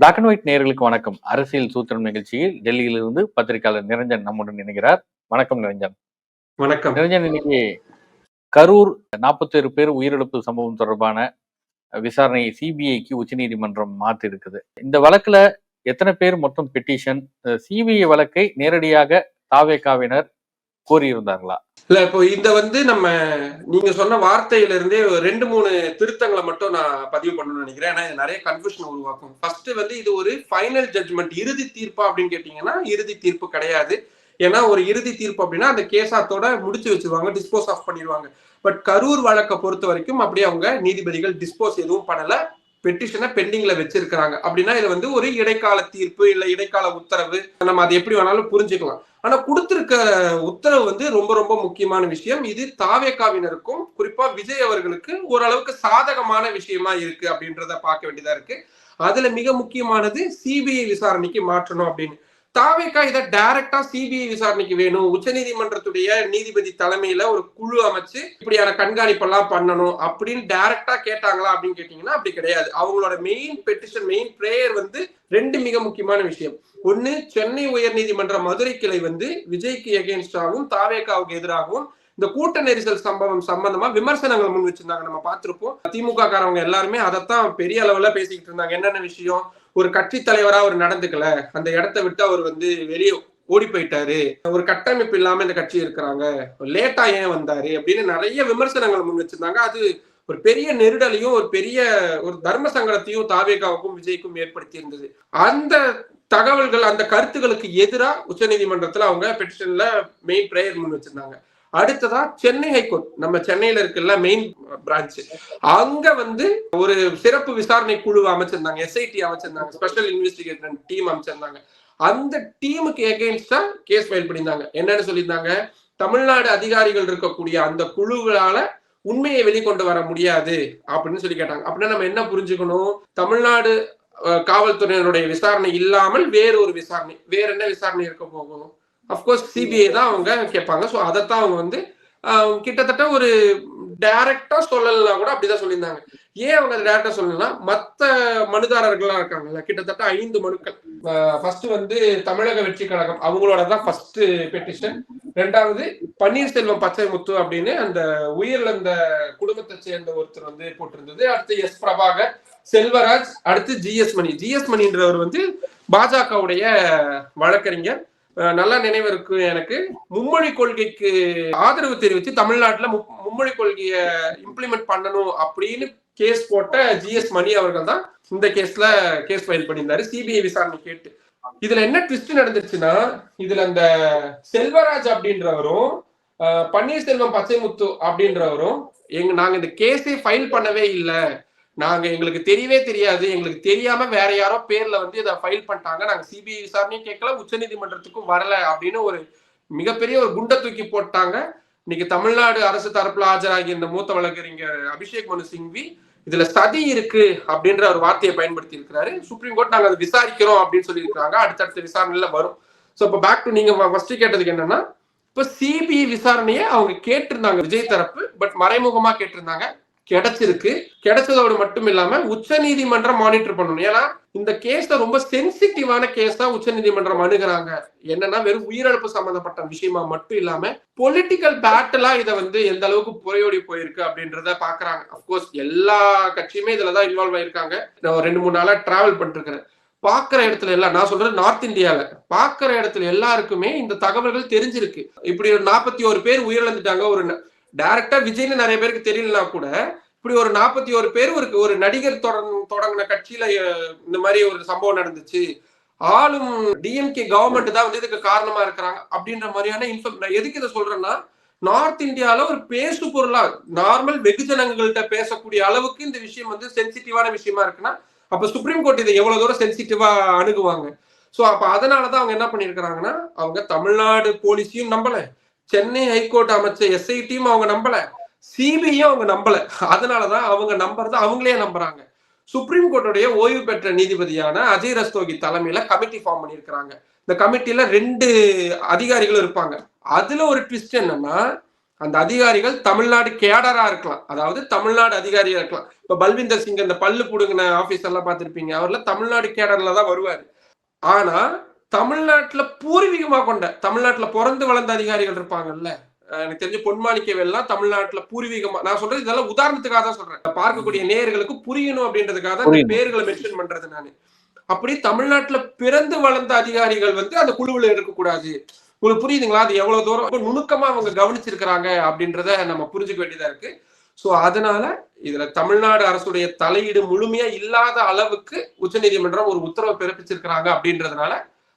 Black and white நேயர்களுக்கு வணக்கம். அரசியல் சூத்திரம் நிகழ்ச்சியில் டெல்லியிலிருந்து பத்திரிகையாளர் நிரஞ்சன் நம்முடன் இணைகிறார். வணக்கம் நிரஞ்சன். வணக்கம். நிரஞ்சன் இன்னைக்கு கரூர் 41 பேர் உயிரிழப்பு சம்பவம் தொடர்பான விசாரணையை சிபிஐக்கு உச்சநீதிமன்றம் மாத்தி இருக்குது இந்த வழக்குல எத்தனை பேர் மொத்தம் பெட்டிஷன் சிபிஐ வழக்கை நேரடியாக தாவேகாவினர் கூறியிருந்தாங்களா? இல்ல இப்போ இந்த வந்து நம்ம நீங்க சொன்ன வார்த்தையில இருந்தே ஒரு ரெண்டு மூணு திருத்தங்களை மட்டும் நான் பதிவு பண்ணணும்னு நினைக்கிறேன். ஏன்னா இது நிறைய கன்ஃபியூஷன் உருவாக்கும். ஃபர்ஸ்ட் வந்து இது ஒரு ஃபைனல் ஜட்ஜ்மெண்ட் இறுதி தீர்ப்பா அப்படின்னு கேட்டீங்கன்னா இறுதி தீர்ப்பு கிடையாது. ஏன்னா ஒரு இறுதி தீர்ப்பு அப்படின்னா அந்த கேசாத்தோட முடிச்சு வச்சிருவாங்க டிஸ்போஸ் ஆஃப் பண்ணிடுவாங்க. பட் கரூர் வழக்கை பொறுத்த வரைக்கும் அப்படியே அவங்க நீதிபதிகள் டிஸ்போஸ் எதுவும் பண்ணல. பெட்டிஷனை பெண்டிங்ல வச்சிருக்கிறாங்க. அப்படின்னா இது வந்து ஒரு இடைக்கால தீர்ப்பு இல்ல இடைக்கால உத்தரவு. நம்ம அதை எப்படி வேணாலும் புரிஞ்சுக்கலாம். ஆனா கொடுத்திருக்க உத்தரவு வந்து ரொம்ப ரொம்ப முக்கியமான விஷயம். இது தாவேக்காவினருக்கும் குறிப்பா விஜய் அவர்களுக்கு ஓரளவுக்கு சாதகமான விஷயமா இருக்கு அப்படின்றத பார்க்க வேண்டியதா இருக்கு. அதுல மிக முக்கியமானது சிபிஐ விசாரணைக்கு மாற்றணும் அப்படின்னு. தாவேக்கா இதை டைரக்டா சிபிஐ விசாரணைக்கு வேணும். உச்சநீதிமன்றத்துடைய நீதிபதி தலைமையில ஒரு குழு அமைச்சு இப்படியான கண்காணிப்பெல்லாம் பண்ணணும் அப்படின்னு டைரக்டா கேட்டாங்களா அப்படின்னு கேட்டீங்கன்னா அப்படி கிடையாது. அவங்களோட மெயின் பெட்டிஷன் மெயின் பிரேயர் வந்து ரெண்டு மிக முக்கியமான விஷயம். ஒன்னு சென்னை உயர் நீதிமன்ற மதுரை கிளை வந்து விஜய்க்கு எகேன்ஸ்டாகவும் தாவேக்காவுக்கு எதிராகவும் இந்த கூட்ட நெரிசல் சம்பவம் சம்பந்தமா விமர்சனங்கள் முன் வச்சிருந்தாங்க. நம்ம பார்த்திருப்போம். திமுக காரவங்க எல்லாருமே அதைத்தான் பெரிய அளவுல பேசிக்கிட்டு இருந்தாங்க. என்னென்ன விஷயம்? ஒரு கட்சி தலைவரா அவர் நடந்துக்கல. அந்த இடத்த விட்டு அவர் வந்து வெளியே ஓடி போயிட்டாரு. ஒரு கட்டமைப்பு இல்லாம இந்த கட்சி இருக்கிறாங்க. லேட்டா ஏன் வந்தாரு அப்படின்னு நிறைய விமர்சனங்கள் முன் வச்சிருந்தாங்க. அது ஒரு பெரிய நெருடலையும் ஒரு பெரிய ஒரு தர்ம சங்கடத்தையும் தாவேகாவுக்கும் விஜய்க்கும் ஏற்படுத்தி இருந்தது. அந்த தகவல்கள் அந்த கருத்துக்களுக்கு எதிராக உச்சநீதிமன்றத்துல அவங்க பெட்டிஷன்ல மெயின் பிரேயர் முன் வச்சிருந்தாங்க. அடுத்ததா சென்னை ஹைகோர்ட். நம்ம சென்னையில இருக்குல்ல மெயின் பிரான்ச் அங்க வந்து ஒரு சிறப்பு விசாரணை குழு அமைச்சிருந்தாங்க எஸ்ஐடி அமைச்சிருந்தாங்க ஸ்பெஷல் இன்வெஸ்டிகேஷன் டீம் அமைச்சிருந்தாங்க. அந்த டீமுக்கு எகெயின்ஸ்டா கேஸ் ஃபைல் பண்ணியிருந்தாங்க. என்னன்னு சொல்லியிருந்தாங்க? தமிழ்நாடு அதிகாரிகள் இருக்கக்கூடிய அந்த குழுக்களால உண்மையை வெளிக்கொண்டு வர முடியாது அப்படின்னு சொல்லி கேட்டாங்க. அப்படின்னா நம்ம என்ன புரிஞ்சுக்கணும்? தமிழ்நாடு காவல்துறையினருடைய விசாரணை இல்லாமல் வேறு ஒரு விசாரணை. வேற என்ன விசாரணை இருக்க போகும்? அப்கோர்ஸ் சிபிஐ தான் அவங்க கேட்பாங்க. ஸோ அதைத்தான் அவங்க வந்து கிட்டத்தட்ட ஒரு டைரக்டா சொல்லலைன்னா கூட அப்படிதான் சொல்லியிருந்தாங்க. ஏன் அவங்க டைரக்டா சொல்லலாம் மத்த மனுதாரர்கள்லாம் இருக்காங்கல்ல கிட்டத்தட்ட ஐந்து மனுக்கள். ஃபர்ஸ்ட் வந்து தமிழக வெற்றி கழகம். அவங்களோட தான் ஃபர்ஸ்ட் பெட்டிஷன் ரெண்டாவது பன்னீர்செல்வம் பச்சைமுத்து அப்படின்னு அந்த உயிரிழந்த குடும்பத்தை சேர்ந்த ஒருத்தர் வந்து போட்டிருந்தது. அடுத்து எஸ் பிரபாகர் செல்வராஜ் அடுத்து ஜிஎஸ் மணி. ஜிஎஸ் மணின்றவர் வந்து பாஜகவுடைய வழக்கறிஞர். நல்ல நினைவு இருக்கு எனக்கு. மும்மொழி கொள்கைக்கு ஆதரவு தெரிவித்து தமிழ்நாட்டுல மும்மொழி கொள்கையை இம்ப்ளிமெண்ட் பண்ணணும் அப்படின்னு கேஸ் போட்ட ஜிஎஸ் மணி அவர்கள் தான் இந்த கேஸ்ல கேஸ் ஃபைல் பண்ணியிருந்தாரு. சிபிஐ விசாரணை கேட்டு. இதுல என்ன ட்விஸ்ட் நடந்துச்சுன்னா இதுல அந்த செல்வராஜ் அப்படின்றவரும் பன்னீர்செல்வம் பச்சைமுத்து அப்படின்றவரும் எங்க நாங்க இந்த கேஸே ஃபைல் பண்ணவே இல்லை. நாங்க எங்களுக்கு தெரியவே தெரியாது. எங்களுக்கு தெரியாம வேற யாரோ பேர்ல வந்து இதை ஃபைல் பண்ணிட்டாங்க. நாங்க சிபிஐ விசாரணையும் கேட்கல உச்சநீதிமன்றத்துக்கும் வரல அப்படின்னு ஒரு மிகப்பெரிய ஒரு குண்டை தூக்கி போட்டாங்க. இன்னைக்கு தமிழ்நாடு அரசு தரப்புல ஆஜராகி இந்த மூத்த வழக்கறிஞர் அபிஷேக் மனு சிங்வி இதுல சதி இருக்கு அப்படின்ற ஒரு வார்த்தையை பயன்படுத்தி இருக்கிறாரு சுப்ரீம் கோர்ட் நாங்க அதை விசாரிக்கிறோம் அப்படின்னு சொல்லி இருக்காங்க அடுத்தடுத்த விசாரணையில வரும். ஸோ இப்போ பேக் டு நீங்க ஃபர்ஸ்ட் கேட்டதுக்கு என்னன்னா இப்போ சிபிஐ விசாரணையை அவங்க கேட்டிருந்தாங்க விஜய் தரப்பு பட் மறைமுகமா கேட்டிருந்தாங்க. கிடைச்சிருக்கு. கிடைச்சதோடு மட்டும் இல்லாம உச்ச நீதிமன்றம் மானிட்டர் பண்ணணும். ஏன்னா இந்த கேஸ்ல ரொம்ப சென்சிட்டிவான கேஸ் தான் உச்ச நீதிமன்றம் அணுகிறாங்க. என்னன்னா வெறும் உயிரிழப்பு சம்பந்தப்பட்ட விஷயமா மட்டும் இல்லாம பொலிட்டிக்கல் பேட்டலா இதை வந்து எந்த அளவுக்கு புறையோடி போயிருக்கு அப்படின்றத பாக்குறாங்க. அப்கோர்ஸ் எல்லா கட்சியுமே இதுலதான் இன்வால்வ் ஆயிருக்காங்க. நான் ரெண்டு மூணு நாளா டிராவல் பண்ணிருக்கிறேன் பாக்குற இடத்துல எல்லாம் நான் சொல்றது நார்த் இந்தியால பாக்குற இடத்துல எல்லாருக்குமே இந்த தகவல்கள் தெரிஞ்சிருக்கு. இப்படி ஒரு நாற்பத்தி ஒரு பேர் உயிரிழந்துட்டாங்க ஒரு டைரக்டா விஜய்னு நிறைய பேருக்கு தெரியலனா கூட இப்படி ஒரு நாற்பத்தி ஒரு பேர் ஒரு ஒரு நடிகர் தொடங்கின கட்சியில இந்த மாதிரி ஒரு சம்பவம் நடந்துச்சு. ஆளும் டிஎம்கே கவர்மெண்ட் தான் வந்து இதுக்கு காரணமா இருக்கிறாங்க அப்படின்ற மாதிரியான இன்ஃபர்ம் நான் எதுக்கு இதை சொல்றேன்னா நார்த் இந்தியால ஒரு பேசு பொருளா நார்மல் வெகுஜனங்கள்கிட்ட பேசக்கூடிய அளவுக்கு இந்த விஷயம் வந்து சென்சிட்டிவான விஷயமா இருக்குன்னா அப்ப சுப்ரீம் கோர்ட் இதை எவ்வளவு தூரம் சென்சிட்டிவா அணுகுவாங்க? சோ அப்ப அதனாலதான் அவங்க என்ன பண்ணிருக்கிறாங்கன்னா அவங்க தமிழ்நாடு போலீஸையும் நம்பல. சென்னை ஹைகோர்ட் அமைச்ச எஸ்ஐடியும் அவங்க நம்பல. சிபிஐயும் அவங்க நம்பல. அதனாலதான் அவங்க நம்புறத அவங்களே நம்புறாங்க. சுப்ரீம் கோர்ட்டுடைய ஓய்வு பெற்ற நீதிபதியான அஜய் ரஸ்தோகி தலைமையில கமிட்டி ஃபார்ம் பண்ணியிருக்கிறாங்க. இந்த கமிட்டியில ரெண்டு அதிகாரிகளும் இருப்பாங்க. அதுல ஒரு ட்விஸ்ட் என்னன்னா அந்த அதிகாரிகள் தமிழ்நாடு கேடரா இருக்கலாம். அதாவது தமிழ்நாடு அதிகாரியா இருக்கலாம். இப்ப பல்விந்தர் சிங் அந்த பல்லு புடுங்கின ஆபீஸ் எல்லாம் பார்த்திருப்பீங்க. அவர்ல தமிழ்நாடு கேடர்ல தான் வருவாரு. ஆனா தமிழ்நாட்டுல பூர்வீகமா கொண்ட தமிழ்நாட்டுல பிறந்து வளர்ந்த அதிகாரிகள் இருப்பாங்கல்ல? எனக்கு தெரிஞ்சு பொன்மாணிக்கவேல்லாம் தமிழ்நாட்டுல பூர்வீகமா நான் சொல்றது இதெல்லாம் உதாரணத்துக்காக தான் சொல்றேன். பார்க்கக்கூடிய நேயர்களுக்கு புரியணும் அப்படின்றதுக்காக தான். பேர்களை மென்ஷன் பண்றது நானு. அப்படி தமிழ்நாட்டுல பிறந்து வளர்ந்த அதிகாரிகள் வந்து அந்த குழுவுல இருக்கக்கூடாது. உங்களுக்கு புரியுதுங்களா? அது எவ்வளவு தூரம் நுணுக்கமா அவங்க கவனிச்சிருக்கிறாங்க அப்படின்றத நம்ம புரிஞ்சுக்க வேண்டியதா இருக்கு. சோ அதனால இதுல தமிழ்நாடு அரசுடைய தலையீடு முழுமையா இல்லாத அளவுக்கு உச்சநீதிமன்றம் ஒரு உத்தரவு பிறப்பிச்சிருக்கிறாங்க அப்படின்றதுனால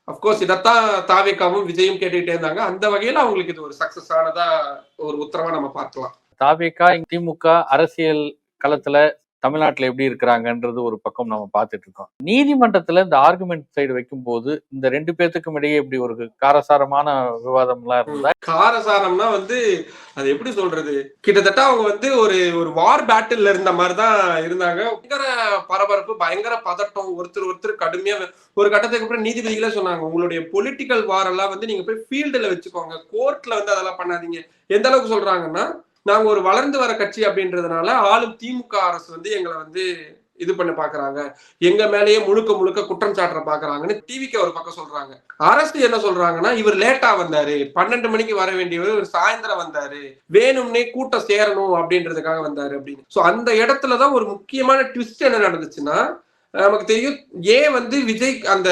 அப்கோர்ஸ் இதைத்தான் தாவேக்காவும் விஜயும் கேட்டுக்கிட்டே இருந்தாங்க. அந்த வகையில அவங்களுக்கு இது ஒரு சக்சஸ் ஆனதா ஒரு உத்தரவா நம்ம பார்க்கலாம். தாவேக்கா திமுக அரசியல் களத்துல தமிழ்நாட்டுல எப்படி இருக்கிறாங்கன்றது ஒரு பக்கம் நம்ம பார்த்துட்டு இருக்கோம். நீதிமன்றத்துல இந்த ஆர்குமெண்ட் சைடு வைக்கும்போது இந்த ரெண்டு பேர்த்துக்கும் இடையே இப்படி ஒரு காரசாரமான விவாதம் எல்லாம் இருந்தா காரசாரம்னா வந்து அது எப்படி சொல்றது? கிட்டத்தட்ட அவங்க வந்து ஒரு ஒரு வார் பேட்டில் இருந்த மாதிரி தான் இருந்தாங்க. பயங்கர பரபரப்பு பயங்கர பதட்டம் ஒருத்தர் ஒருத்தர் கடுமையா ஒரு கட்டத்துக்கு அப்புறம் நீதிபதிகளே சொன்னாங்க உங்களுடைய பொலிட்டிக்கல் வார் எல்லாம் வந்து நீங்க போய் ஃபீல்டுல வச்சுக்கோங்க. கோர்ட்ல வந்து அதெல்லாம் பண்ணாதீங்க. எந்த அளவுக்கு சொல்றாங்கன்னா நாங்க ஒரு வளர்ந்து வர கட்சி அப்படின்றதுனால ஆளும் திமுக அரசு வந்து எங்களை வந்து இது பண்ண பாக்குறாங்க. எங்க மேலேயே முழுக்க முழுக்க குற்றம் சாட்டுற பாக்குறாங்கன்னு டிவிக்கு ஒரு பக்கம் சொல்றாங்க. அரசு என்ன சொல்றாங்கன்னா இவர் லேட்டா வந்தாரு. பன்னெண்டு மணிக்கு வர வேண்டியவர் இவர் சாயந்தரம் வந்தாரு. வேணும்னே கூட்டம் சேரணும் அப்படின்றதுக்காக வந்தாரு அப்படின்னு. சோ அந்த இடத்துலதான் ஒரு முக்கியமான ட்விஸ்ட் என்ன நடந்துச்சுன்னா நமக்கு தெரியும் ஏன் வந்து விஜய் அந்த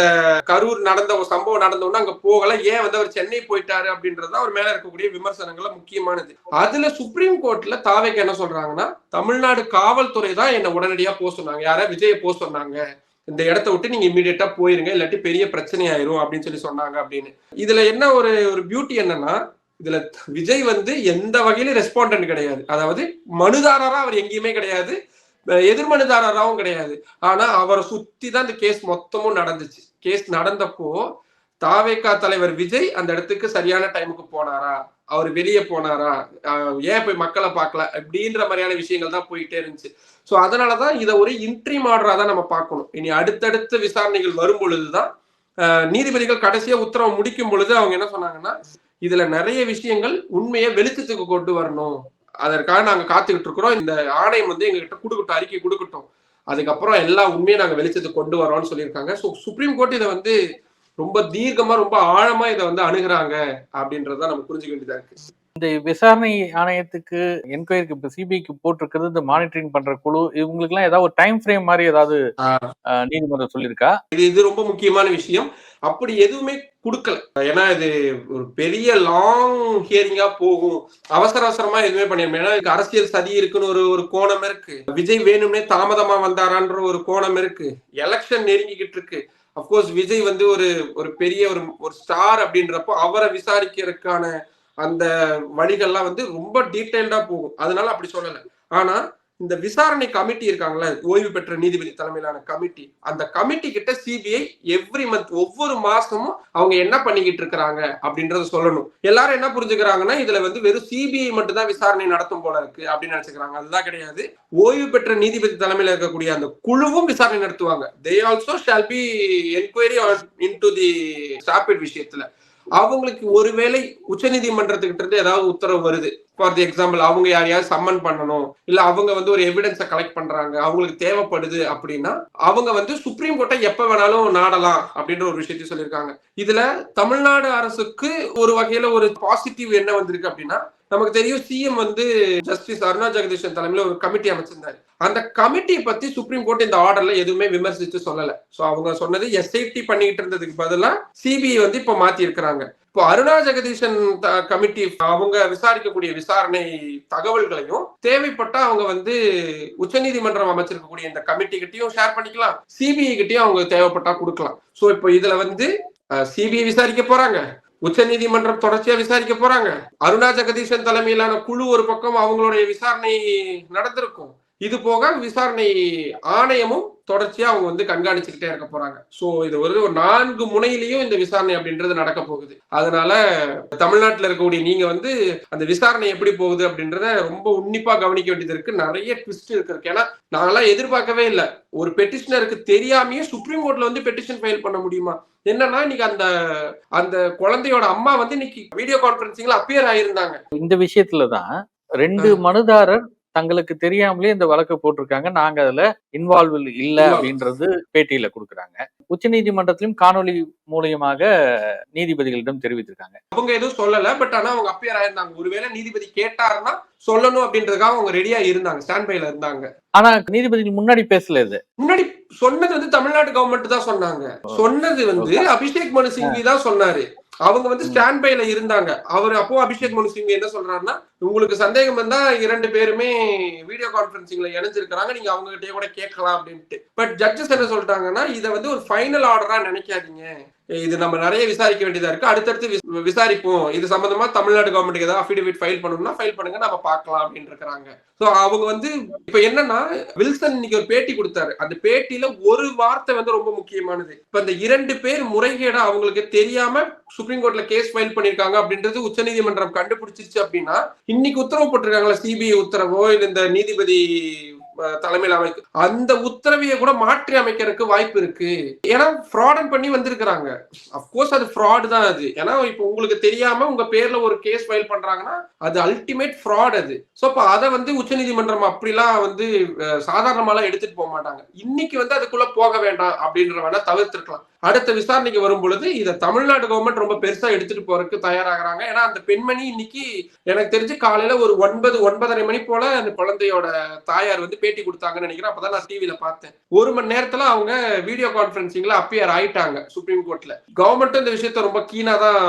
கரூர் நடந்த ஒரு சம்பவம் நடந்த அங்க போகல? ஏன் வந்து அவர் சென்னை போயிட்டாரு அப்படின்றது அவர் மேல இருக்கக்கூடிய விமர்சனங்கள்ல முக்கியமானது. அதுல சுப்ரீம் கோர்ட்ல தாவேக்கு என்ன சொல்றாங்கன்னா தமிழ்நாடு காவல்துறை தான் என்ன உடனடியா போக சொன்னாங்க. யாரா விஜய போக சொன்னாங்க? இந்த இடத்த விட்டு நீங்க இமீடியட்டா போயிருங்க. இல்லாட்டி பெரிய பிரச்சனை ஆயிரும் அப்படின்னு சொல்லி சொன்னாங்க அப்படின்னு. இதுல என்ன ஒரு ஒரு பியூட்டி என்னன்னா இதுல விஜய் வந்து எந்த வகையிலும் ரெஸ்பாண்டன்ட் கிடையாது. அதாவது மனுதாரரா அவர் எங்கேயுமே கிடையாது. எதிர்மனுதாரராகவும் கிடையாது. ஆனா அவரை சுத்தி தான் இந்த கேஸ் மொத்தமும் நடந்துச்சு. கேஸ் நடந்தப்போ தாவேக்கா தலைவர் விஜய் அந்த இடத்துக்கு சரியான டைமுக்கு போனாரா? அவர் வெளியே போனாரா? ஏன் போய் மக்களை பார்க்கல? அப்படின்ற மாதிரியான விஷயங்கள் தான் போயிட்டே இருந்துச்சு. ஸோ அதனாலதான் இதை ஒரு இன்ட்ரி மாடரா தான் நம்ம பார்க்கணும். இனி அடுத்தடுத்த விசாரணைகள் வரும் பொழுதுதான் நீதிபதிகள் கடைசியா உத்தரவு முடிக்கும் பொழுது அவங்க என்ன சொன்னாங்கன்னா இதுல நிறைய விஷயங்கள் உண்மையை வெளிச்சத்துக்கு கொண்டு வரணும். அதற்காக நாங்க காத்துக்கிட்டு இருக்கிறோம். இந்த ஆணையம் வந்து எங்ககிட்ட கொடுக்கட்டும் அறிக்கை கொடுக்கட்டும். அதுக்கப்புறம் எல்லா உண்மையும் நாங்க வெளிச்சத்துக்கு கொண்டு வரோம்னு சொல்லியிருக்காங்க. ஸோ சுப்ரீம் கோர்ட் இதை வந்து ரொம்ப தீர்க்கமா ரொம்ப ஆழமா இதை வந்து அணுகுறாங்க அப்படின்றத நம்ம புரிஞ்சுக்க வேண்டியதா இருக்கு. இந்த விசாரணை ஆணையத்துக்கு என்கொயரிக்கு இப்ப சிபிஐக்கு போட்டிருக்கிறது இந்த மானிட்டரிங் பண்ற குழு இவங்களுக்கு எல்லாம் ஏதாவது ஒரு டைம் ஃப்ரேம் மாதிரி ஏதாவது நீதிமன்றம் சொல்லியிருக்கா? இது இது ரொம்ப முக்கியமான விஷயம். அப்படி எதுவுமே கொடுக்கல. ஏன்னா இது ஒரு பெரிய லாங் ஹியரிங்கா போகும். அவசர அவசரமா எதுவுமே பண்ணிருமே ஏன்னா அரசியல் சதி இருக்குன்னு ஒரு ஒரு கோணம் இருக்கு. விஜய் வேணும்னே தாமதமா வந்தாரான்ற ஒரு கோணம் இருக்கு. எலெக்ஷன் நெருங்கிக்கிட்டு இருக்கு. அப்கோர்ஸ் விஜய் வந்து ஒரு ஒரு பெரிய ஒரு ஒரு ஸ்டார் அப்படின்றப்போ அவரை விசாரிக்கிறதுக்கான அந்த வழிகள்லாம் வந்து ரொம்ப டீட்டெயில்டா போகும். அதனால அப்படி சொல்லலை. ஆனா இந்த விசாரணை கமிட்டி இருக்காங்களா ஓய்வு பெற்ற நீதிபதி தலைமையிலான கமிட்டி அந்த கமிட்டி கிட்ட சிபிஐ எவ்ரி மந்த் ஒவ்வொரு மாசமும் அவங்க என்ன பண்ணிக்கிட்டு இருக்கிறாங்க அப்படின்றத சொல்லணும். எல்லாரும் என்ன புரிஞ்சுக்கிறாங்கன்னா இதுல வந்து வெறும் சிபிஐ மட்டும் தான் விசாரணை நடத்தும் போல இருக்கு அப்படின்னு நினைச்சுக்கிறாங்க. அதுதான் கிடையாது. ஓய்வு பெற்ற நீதிபதி தலைமையில இருக்கக்கூடிய அந்த குழுவும் விசாரணை நடத்துவாங்க. They also shall be enquiry in to the stampede விஷயத்துல. அவங்களுக்கு ஒருவேளை உச்ச நீதிமன்றத்துக்கிட்ட இருந்து ஏதாவது உத்தரவு வருது. ஃபார் தி எக்ஸாம்பிள் அவங்க யாரையாவது சம்மன் பண்ணணும் இல்ல அவங்க வந்து ஒரு எவிடன்ஸை கலெக்ட் பண்றாங்க அவங்களுக்கு தேவைப்படுது அப்படின்னா அவங்க வந்து சுப்ரீம் கோர்ட்டை எப்ப வேணாலும் நாடலாம் அப்படின்ற ஒரு விஷயத்தையும் சொல்லியிருக்காங்க. இதுல தமிழ்நாடு அரசுக்கு ஒரு வகையில ஒரு பாசிட்டிவ் என்ன வந்திருக்கு அப்படின்னா நமக்கு தெரியும் சிஎம் வந்து ஜஸ்டிஸ் அருணா ஜெகதீஷன் தலைமையில ஒரு கமிட்டி அமைச்சிருந்தாரு. அந்த கமிட்டியை பத்தி சுப்ரீம் கோர்ட் இந்த ஆர்டர்ல எதுவுமே விமர்சித்து சொல்லல. சோ அவங்க சொன்னது எஸ்ஐடி பண்ணிக்கிட்டு இருந்ததுக்கு பதிலாக சிபிஐ வந்து இப்ப மாத்தி இருக்கிறாங்க இப்போ அருணா ஜெகதீஷன் கமிட்டி அவங்க விசாரிக்கக்கூடிய விசாரணை தகவல்களையும் தேவைப்பட்டா அவங்க வந்து உச்சநீதிமன்றம் அமைச்சிருக்கக்கூடிய இந்த கமிட்டி கிட்டையும் ஷேர் பண்ணிக்கலாம். சிபிஐ கிட்டையும் அவங்க தேவைப்பட்டா கொடுக்கலாம். ஸோ இப்போ இதுல வந்து சிபிஐ விசாரிக்க போறாங்க. உச்ச நீதிமன்றம் தொடர்ச்சியா விசாரிக்க போறாங்க. அருணா ஜெகதீஷன் தலைமையிலான குழு ஒரு பக்கம் அவங்களுடைய விசாரணை நடந்திருக்கும். இது போக விசாரணை ஆணையமும் தொடர்ச்சியா அவங்க வந்து கண்காணிச்சுக்கிட்டே இருக்க போறாங்க. சோ இது ஒரு ஒரு நான்கு முனையிலையும் இந்த விசாரணை அப்படின்றது நடக்க போகுது. அதனால தமிழ்நாட்டுல இருக்கக்கூடிய நீங்க வந்து அந்த விசாரணை எப்படி போகுது அப்படின்றத ரொம்ப உன்னிப்பா கவனிக்க வேண்டியது இருக்கு. நிறைய ட்விஸ்ட் இருக்கு. ஏன்னா நாங்கெல்லாம் எதிர்பார்க்கவே இல்லை. ஒரு பெட்டிஷனருக்கு தெரியாமயே சுப்ரீம் கோர்ட்ல வந்து பெட்டிஷன் ஃபைல் பண்ண முடியுமா? என்னன்னா இன்னைக்கு அந்த அந்த குழந்தையோட அம்மா வந்து இன்னைக்கு வீடியோ கான்பரன்சிங்ல அப்பியர் ஆயிருந்தாங்க. இந்த விஷயத்துல தான் ரெண்டு மனுதாரர் தங்களுக்கு தெரியாமலே இந்த வழக்கு போட்டிருக்காங்க. நாங்க அதுல இன்வால்வ் இல்ல. அப்படின்றது பேட்டியில கொடுக்குறாங்க. உச்சநீதிமன்றத்திலும் காணொளி மூலியமாக நீதிபதிகளிடம் தெரிவித்திருக்காங்க. அவங்க எதுவும் சொல்லல. பட் ஆனா அவங்க அப்பியர் ஆயிருந்தாங்க. ஒருவேளை நீதிபதி கேட்டாருன்னா சொல்லணும் அப்படின்றதுக்காக அவங்க ரெடியா இருந்தாங்க. ஸ்டாண்ட் பைல இருந்தாங்க. ஆனா நீதிபதிகள் முன்னாடி பேசல இது. முன்னாடி சொன்னது வந்து தமிழ்நாடு கவர்மெண்ட் தான் சொன்னாங்க. சொன்னது வந்து அபிஷேக் மனு சிங்வி தான் சொன்னாரு. அவங்க வந்து ஸ்டாண்ட் பைல இருந்தாங்க. அவர் அப்போ அபிஷேக் மனு சிங்வி என்ன சொல்றாருன்னா உங்களுக்கு சந்தேகம் வந்தா இரண்டு பேருமே வீடியோ கான்பரன்சிங்ல இணைஞ்சிருக்கிறாங்க. நீங்க அவங்க கிட்டே கூட கேட்கலாம் அப்படின்ட்டு. பட் ஜட்ஜஸ் என்ன சொல்லிட்டாங்கன்னா இதை வந்து ஒரு ஃபைனல் ஆர்டரா நினைக்காதீங்க. இது நம்ம நிறைய விசாரிக்க வேண்டியதா இருக்கு. அடுத்தடுத்து விசாரிப்போம். இது சம்பந்தமா தமிழ்நாடு கவர்மெண்ட் ஏதாவது அஃபிடவிட் ஃபைல் பண்ணணும்னா ஃபைல் பண்ணுங்க. நம்ம பார்க்கலாம் அப்படின்னு இருக்கிறாங்க சோ அவங்க வந்து இப்ப என்னன்னா வில்சன் இன்னைக்கு ஒரு பேட்டி கொடுத்தாரு. அந்த பேட்டியில ஒரு வார்த்தை வந்து ரொம்ப முக்கியமானது. இப்ப இந்த இரண்டு பேர் முறைகேடா அவங்களுக்கு தெரியாம சுப்ரீம் கோர்ட்ல கேஸ் ஃபைல் பண்ணிருக்காங்க அப்படின்றது உச்சநீதிமன்றம் கண்டுபிடிச்சிருச்சு அப்படின்னா இன்னைக்கு உத்தரவு போட்டிருக்காங்களா சிபிஐ உத்தரவோ இல்ல இந்த நீதிபதி தலைமையில் அமைக்கு அந்த உத்தரவையை கூட மாற்றி அமைக்கிறதுக்கு வாய்ப்பு இருக்கு. ஏன்னா ஃப்ராடன் பண்ணி வந்திருக்கிறாங்க. அப்கோர்ஸ் அது ஃப்ராடு தான் அது. ஏன்னா இப்போ உங்களுக்கு தெரியாம உங்க பேர்ல ஒரு கேஸ் ஃபைல் பண்றாங்கன்னா அது அல்டிமேட் ஃப்ராட் அது. ஸோ இப்போ அதை வந்து உச்சநீதிமன்றம் அப்படிலாம் வந்து சாதாரணமாலாம் எடுத்துட்டு போக மாட்டாங்க. இன்னைக்கு வந்து அதுக்குள்ள போக வேண்டாம் அப்படின்ற வேணா தவிர்த்திருக்கலாம். அடுத்த விசாரணைக்கு வரும் பொழுது இதை தமிழ்நாடு கவர்மெண்ட் ரொம்ப பெருசா எடுத்துட்டு போறதுக்கு தயாராகிறாங்க. ஏன்னா அந்த பெண்மணி இன்னைக்கு எனக்கு தெரிஞ்சு காலையில ஒரு ஒன்பது ஒன்பதரை மணி போல அந்த குழந்தையோட தாயார் வந்து பேட்டி கொடுத்தாங்கன்னு நினைக்கிறேன். அப்பதான் நான் டிவியில பார்த்தேன். ஒரு மணி நேரத்துல அவங்க வீடியோ கான்பரன்சிங்ல அப்பியர் ஆயிட்டாங்க சுப்ரீம் கோர்ட்ல கவர்மெண்ட் இந்த விஷயத்த ரொம்ப கீனா தான்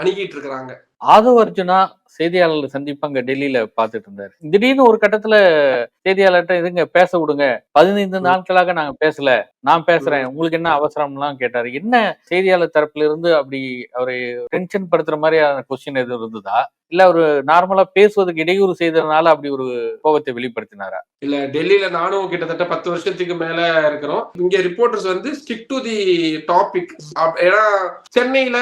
அணுகிட்டு இருக்கிறாங்க. ஆதவ் அர்ஜுனா செய்தியாளர்கள் சந்திப்பு அங்க டெல்லியில பாத்துட்டு இருந்தாரு. திடீர்னு ஒரு கட்டத்துல செய்தியாளர்கிட்ட இருங்க பேச விடுங்க. பதினைந்து நாட்களாக நாங்க பேசல. நான் பேசுறேன். உங்களுக்கு என்ன அவசரம்லாம் கேட்டாரு. என்ன செய்தியாளர் தரப்புல இருந்து அப்படி அவரை டென்ஷன் படுத்துற மாதிரியான கொஸ்டின் எதுவும் இருந்ததா? இல்ல ஒரு நார்மலா பேசுவதற்கு இடையூறு செய்ததுனால அப்படி ஒரு கோபத்தை வெளிப்படுத்தினாரா? இல்ல டெல்லியில நானும் கிட்டத்தட்ட பத்து வருஷத்துக்கு மேல இருக்கிறோம். இங்க ரிப்போர்ட்டர்ஸ் வந்து ஸ்டிக் டு தி டாபிக் ஏன்னா சென்னையில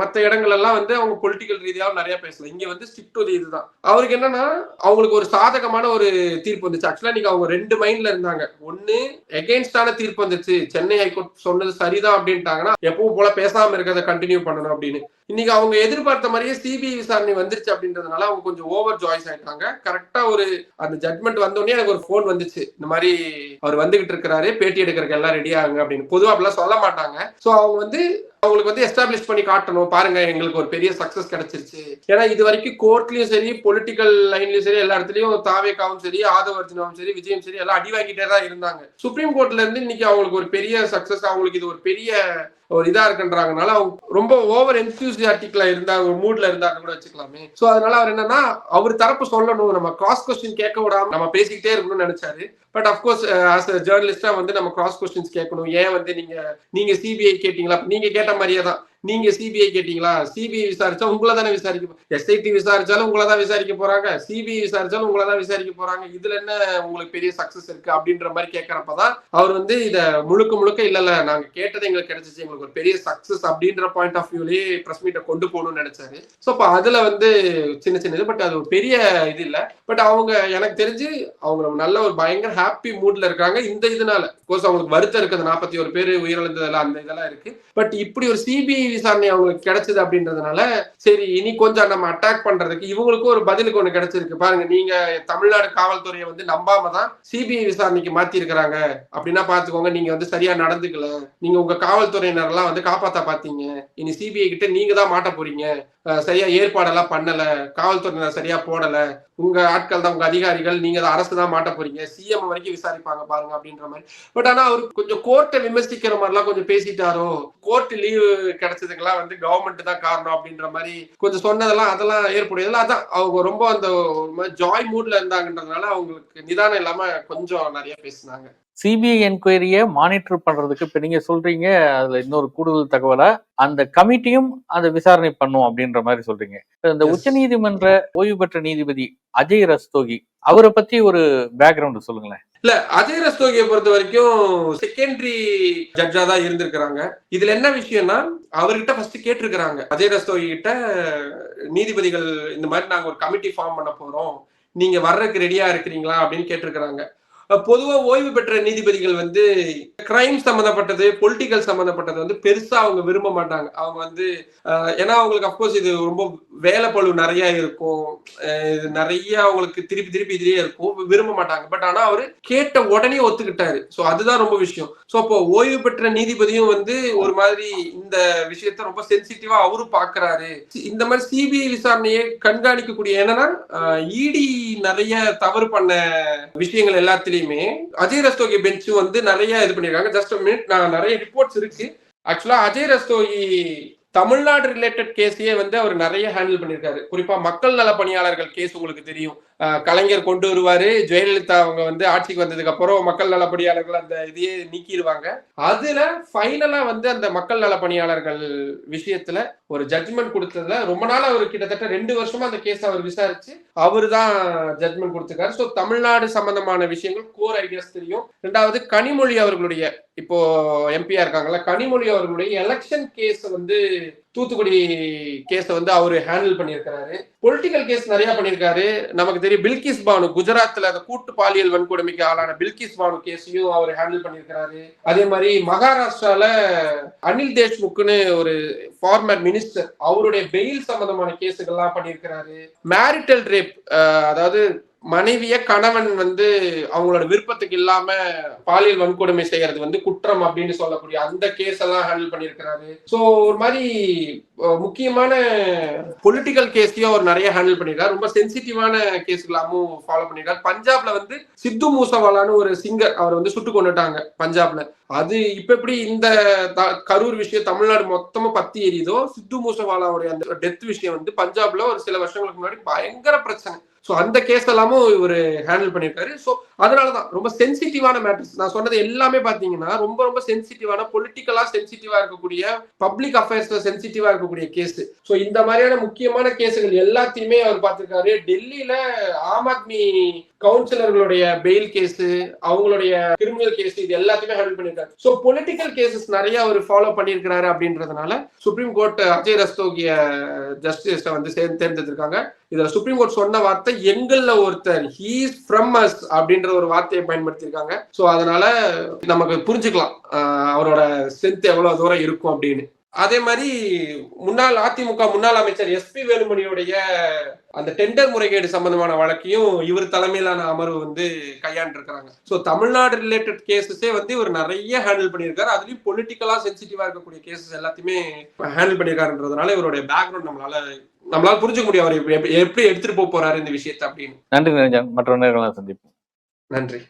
மத்த இடங்கள் எல்லாம் வந்து அவங்க பொலிட்டிக்கல் ரீதியாக நிறைய பேசல. இங்க வந்து ஸ்டிக் டு தி இதுதான். அவருக்கு என்னன்னா அவங்களுக்கு ஒரு சாதகமான ஒரு தீர்ப்பு வந்துச்சு. ஆக்சுவலா நீங்க அவங்க ரெண்டு மைண்ட்ல இருந்தாங்க. ஒண்ணு எகெயின்ஸ்டான தீர்ப்பு வந்துச்சு. சென்னை ஹைகோர்ட் சொன்னது சரிதான் அப்படின்ட்டாங்கன்னா எப்பவும் போல பேசாம இருக்கிறத கண்டினியூ பண்ணணும் அப்படின்னு. இன்னைக்கு அவங்க எதிர்பார்த்த மாதிரியே சிபிஐ விசாரணை வந்துருச்சு அப்படின்றதுனால அவங்க கொஞ்சம் ஓவர் ஜாய்ஸ் ஆயிட்டாங்க. கரெக்டா ஒரு அந்த ஜட்மெண்ட் வந்தோடனே எனக்கு ஒரு போன் வந்துச்சு. இந்த மாதிரி அவர் வந்துகிட்டு இருக்கிறாரு பேட்டி எடுக்கிறதுக்கு எல்லாம் ரெடி ஆகுங்க அப்படின்னு. பொதுவா அப்படிலாம் சொல்ல மாட்டாங்க. சோ அவங்க வந்து அவங்களுக்கு வந்து எஸ்டாப்ளிஷ் பண்ணி காட்டணும். பாருங்க எங்களுக்கு ஒரு பெரிய சக்சஸ் கிடைச்சிருச்சு. ஏன்னா இது வரைக்கும் கோர்ட்லயும் சரி பொலிட்டிக்கல் லைன்லயும் சரி எல்லா இடத்துலயும் தாவேக்காவும் சரி ஆதவ அர்ஜுனாவும் சரி விஜயம் சரி எல்லாம் அடி வாங்கிட்டே தான் இருந்தாங்க. சுப்ரீம் கோர்ட்ல இருந்து இன்னைக்கு அவங்களுக்கு ஒரு பெரிய சக்சஸ் அவங்களுக்கு இது ஒரு பெரிய ஒரு இதா இருக்குன்றாங்கனால அவங்க ரொம்ப ஓவர் என்தூசியாட்டிக்ல இருந்தா ஒரு மூட்ல இருந்தாருன்னு கூட வச்சுக்கலாமே. சோ அதனால அவர் என்னன்னா அவர் தரப்பு சொல்லணும். நம்ம கிராஸ் கொஸ்டின் கேட்க விடாம நம்ம பேசிக்கிட்டே இருக்கணும்னு நினைச்சாரு. But of course as a ஜேர்னலிஸ்டா வந்து நம்ம கிராஸ் கொஸ்டின்ஸ் கேட்கணும். ஏன் வந்து நீங்க நீங்க சிபிஐ கேட்டீங்களா? நீங்க கேட்ட மாதிரியே தான் நீங்க சிபிஐ கேட்டீங்களா? சிபிஐ விசாரிச்சா உங்களை தானே விசாரிக்க எஸ்ஐடி விசாரிச்சாலும் உங்களை தான் விசாரிக்க போறாங்க. சிபிஐ விசாரிச்சாலும் உங்களை தான் விசாரிக்க போறாங்க. இதுல என்ன உங்களுக்கு பெரிய சக்சஸ் இருக்கு அப்படின்ற மாதிரி கேட்கறப்பதான் அவர் வந்து இத முழுக்க முழுக்க இல்ல இல்ல நாங்க கேட்டது எங்களுக்கு கிடைச்சிச்சு. எங்களுக்கு ஒரு பெரிய சக்சஸ் அப்படின்ற பாயிண்ட் ஆஃப் வியூலயே பிரஸ் மீட்டை கொண்டு போகணும்னு நினைச்சாரு. சோ அப்ப அதுல வந்து சின்ன சின்ன இது பட் அது ஒரு பெரிய இது இல்ல. பட் அவங்க எனக்கு தெரிஞ்சு அவங்க நல்ல ஒரு பயங்கர ஹாப்பி மூட்ல இருக்காங்க. இந்த இதனால. கோர்ஸ் அவங்களுக்கு வருத்தம் இருக்குது. நாற்பத்தி ஒரு பேர் உயிரிழந்ததெல்லாம் அந்த இதெல்லாம் இருக்கு. பட் இப்படி ஒரு சிபிஐ விசாரணை அவங்களுக்கு கிடைச்சது அப்படின்றதுனால சரி இனி கொஞ்சம் நம்ம அட்டாக் பண்றதுக்கு இவங்களுக்கும் ஒரு பதிலுக்கு ஒண்ணு கிடைச்சிருக்கு. பாருங்க நீங்க தமிழ்நாடு காவல்துறையை வந்து நம்பாம தான் சிபிஐ விசாரணைக்கு மாத்தி இருக்கிறாங்க அப்படின்னா பாத்துக்கோங்க நீங்க வந்து சரியா நடந்துக்கல. நீங்க உங்க காவல்துறையினர் எல்லாம் வந்து காப்பாத்த பாத்தீங்க. இனி சிபிஐ கிட்ட நீங்க தான் மாட்ட போறீங்க. சரியா ஏற்பாடெல்லாம் பண்ணல காவல்துறையினர் சரியா போடல. உங்க ஆட்கள் தான் உங்க அதிகாரிகள் நீங்க தான் அரசு தான் மாட்ட போறீங்க. சிஎம் வரைக்கும் விசாரிப்பாங்க பாருங்க அப்படின்ற மாதிரி. பட் ஆனா அவர் கொஞ்சம் கோர்ட்டை விமர்சிக்கிற மாதிரிலாம் கொஞ்சம் பேசிட்டாரோ? கோர்ட் லீவு கிடைச்சதுக்கெல்லாம் வந்து கவர்மெண்ட் தான் காரணம் அப்படின்ற மாதிரி கொஞ்சம் சொன்னதெல்லாம் அதெல்லாம் ஏற்புடையதெல்லாம் அதான் அவங்க ரொம்ப அந்த ஜாய் மூட்ல இருந்தாங்கன்றதுனால அவங்களுக்கு நிதானம் இல்லாம கொஞ்சம் நிறைய பேசினாங்க. சிபிஐ என்கொயரிய மானிட்டர் பண்றதுக்கு இப்ப நீங்க சொல்றீங்க அதுல இன்னொரு கூடுதல் தகவலா அந்த கமிட்டியும் அதை விசாரணை பண்ணும் அப்படின்ற மாதிரி சொல்றீங்க. இந்த Yes. உச்சநீதிமன்ற ஓய்வு பெற்ற நீதிபதி அஜய் ரஸ்தோகி அவரை பத்தி ஒரு பேக்ரவுண்ட் சொல்லுங்களேன். இல்ல அஜய் ரஸ்தோகியை பொறுத்த வரைக்கும் செகண்டரி ஜட்ஜா தான் இருந்திருக்கிறாங்க. இதுல என்ன விஷயம்னா அவர்கிட்ட ஃபர்ஸ்ட் கேட்டிருக்கிறாங்க. அஜய் ரஸ்தோகி கிட்ட நீதிபதிகள் இந்த மாதிரி நாங்க ஒரு கமிட்டி ஃபார்ம் பண்ண போறோம். நீங்க வர்றதுக்கு ரெடியா இருக்கிறீங்களா அப்படின்னு கேட்டிருக்கிறாங்க. பொதுவா ஓய்வு பெற்ற நீதிபதிகள் வந்து கிரைம் சம்பந்தப்பட்டது பொலிட்டிக்கல் சம்பந்தப்பட்டது வந்து பெருசா அவங்க விரும்ப மாட்டாங்க. அவங்க வந்து ஏன்னா அவங்களுக்கு அப்கோர்ஸ் இது ரொம்ப வேலை வேலைப்பளு நிறைய இருக்கும். இது நிறைய அவங்களுக்கு திருப்பி திருப்பி இதுலயே இருக்கும். விரும்ப மாட்டாங்க. பட் ஆனா அவரு கேட்ட உடனே ஒத்துக்கிட்டாரு. ஸோ அதுதான் ரொம்ப விஷயம். ஸோ அப்போ ஓய்வு பெற்ற நீதிபதியும் வந்து ஒரு மாதிரி இந்த விஷயத்த ரொம்ப சென்சிட்டிவா அவரும் பாக்குறாரு. இந்த மாதிரி சிபிஐ விசாரணையை கண்காணிக்கக்கூடிய என்னன்னா இடி நிறைய தவறு பண்ண விஷயங்கள் எல்லாத்திலையும் அஜய் ரஸ்தோகி பெஞ்ச் வந்து நிறைய இது பண்ணிருக்காங்க ஜஸ்ட் மினிட் நான் நிறைய ரிப்போர்ட்ஸ் இருக்கு. ஆக்சுவலா அஜய் ரஸ்தோகி தமிழ்நாடு ரிலேட்டட் கேஸையே வந்து அவர் நிறைய ஹேண்டில் பண்ணியிருக்காரு குறிப்பா மக்கள் நல பணியாளர்கள் கேஸ் உங்களுக்கு தெரியும். கலைஞர் கொண்டு வருவாரு ஜெயலலிதா அவங்க வந்து ஆட்சிக்கு வந்ததுக்கு அப்புறம் மக்கள் நல பணியாளர்கள் அந்த இதையே நீக்கிடுவாங்க. அதுல ஃபைனலா வந்து அந்த மக்கள் நல பணியாளர்கள் விஷயத்துல ஒரு ஜட்ஜ்மெண்ட் கொடுத்ததுல ரொம்ப நாள் அவர் கிட்டத்தட்ட ரெண்டு வருஷமா அந்த கேஸ் அவர் விசாரிச்சு அவர் தான் ஜட்மெண்ட் கொடுத்துருக்காரு. ஸோ தமிழ்நாடு சம்பந்தமான விஷயங்கள் கோர் ஐடியாஸ் தெரியும். ரெண்டாவது கனிமொழி அவர்களுடைய இப்போ எம்பியா இருக்காங்கல்ல கனிமொழி அவர்களுடைய எலெக்ஷன் கேஸ் வந்து தூத்துக்குடி கேஸை வந்து அவரு ஹேண்டில் பண்ணியிருக்கிறாரு. பொலிட்டிக்கல் கேஸ் நிறைய பண்ணியிருக்காரு. நமக்கு தெரியும் பில்கிஸ் பானு குஜராத்ல அந்த கூட்டு பாலியல் வன்கொடுமைக்கு ஆளான பில்கிஸ் பானு கேஸையும் அவர் ஹேண்டில் பண்ணியிருக்கிறாரு. அதே மாதிரி மகாராஷ்டிரால அனில் தேஷ்முக்னு ஒரு ஃபார்மர் மினிஸ்டர் அவருடைய பெயில் சம்பந்தமான கேஸுகள்லாம் பண்ணியிருக்கிறாரு. மேரிட்டல் ரேப் அதாவது மனைவிய கணவன் வந்து அவங்களோட விருப்பத்துக்கு இல்லாம பாலியல் வன்கொடுமை செய்யறது வந்து குற்றம் அப்படின்னு சொல்லக்கூடிய அந்த கேஸ் எல்லாம் ஹேண்டில் பண்ணியிருக்கிறாரு. சோ ஒரு மாதிரி முக்கியமான பொலிட்டிக்கல் கேஸையும் அவர் நிறைய ஹேண்டில் பண்ணியிருக்காரு. ரொம்ப சென்சிட்டிவான கேஸ்களாமும் ஃபாலோ பண்ணியிருக்காரு. பஞ்சாப்ல வந்து சித்து மூசவாலான்னு ஒரு சிங்கர் அவர் வந்து சுட்டு கொண்டுட்டாங்க பஞ்சாப்ல. அது இப்ப எப்படி இந்த த- கரூர் விஷயம் தமிழ்நாடு மொத்தமா பத்தி எரியுதோ சித்து மூசவாலாவுடைய அந்த டெத் விஷயம் வந்து பஞ்சாப்ல ஒரு சில வருஷங்களுக்கு முன்னாடி பயங்கர பிரச்சனை. ஸோ அந்த கேஸ் எல்லாமும் இவர் ஹேண்டில் பண்ணியிருக்காரு. அதனால தான் ரொம்ப சென்சிட்டிவான மேட்டர்ஸ் நான் சொன்னது எல்லாமே பார்த்தீங்கன்னா ரொம்ப ரொம்ப சென்சிட்டிவான பொலிட்டிக்கலாக சென்சிட்டிவாக இருக்கக்கூடிய பப்ளிக் அஃபேர்ஸ்ல சென்சிட்டிவாக இருக்கக்கூடிய கேஸ் ஸோ இந்த மாதிரியான முக்கியமான கேஸுகள் எல்லாத்தையுமே அவர் பார்த்துருக்காரு. டெல்லியில ஆம் ஆத்மி கவுன்சிலர்களுடைய பெயில் கேஸ் அவங்களுடைய கிரிமினல் கேஸ் இது எல்லாத்தையுமே ஹேண்டில் பண்ணிருக்காரு சோ பொலிட்டிக்கல் கேசஸ் நிறைய அவர் ஃபாலோ பண்ணியிருக்கிறாரு அப்படின்றதுனால சுப்ரீம் கோர்ட் அஜய் ரஸ்தோகிய ஜஸ்டிஸ வந்து சேர்ந்து தேர்ந்தெடுத்திருக்காங்க. இதுல சுப்ரீம் கோர்ட் சொன்ன வார்த்தை எங்கள்ல ஒருத்தர் ஹீஸ் ஃப்ரம் அஸ் அப்படின்ற ஒரு வார்த்தையை பயன்படுத்தியிருக்காங்க. சோ அதனால நமக்கு புரிஞ்சுக்கலாம் அவரோட ஸ்ட்ரென்த் எவ்வளவு தூரம் இருக்கும் அப்படின்னு. அதே மாதிரி முன்னாள் அதிமுக முன்னாள் அமைச்சர் எஸ்பி வேலுமணியுடைய அந்த டெண்டர் முறைகேடு சம்பந்தமான வழக்கையும் இவர் தலைமையிலான அமர்வு வந்து கையாண்டிருக்கிறாங்க. ஸோ தமிழ்நாடு ரிலேட்டட் கேசஸே வந்து இவர் நிறைய ஹேண்டில் பண்ணியிருக்காரு. அதுலயும் பொலிட்டிக்கலா சென்சிட்டிவா இருக்கக்கூடிய கேசஸ் எல்லாத்தையுமே ஹேண்டில் பண்ணியிருக்காருன்றதுனால இவருடைய பேக்ரவுண்ட் நம்மளால நம்மளால புரிஞ்சுக்க முடியும் அவர் எப்படி- எடுத்துட்டு போக போறாரு இந்த விஷயத்தை அப்படின்னு. நன்றி மற்ற சந்திப்போம். நன்றி.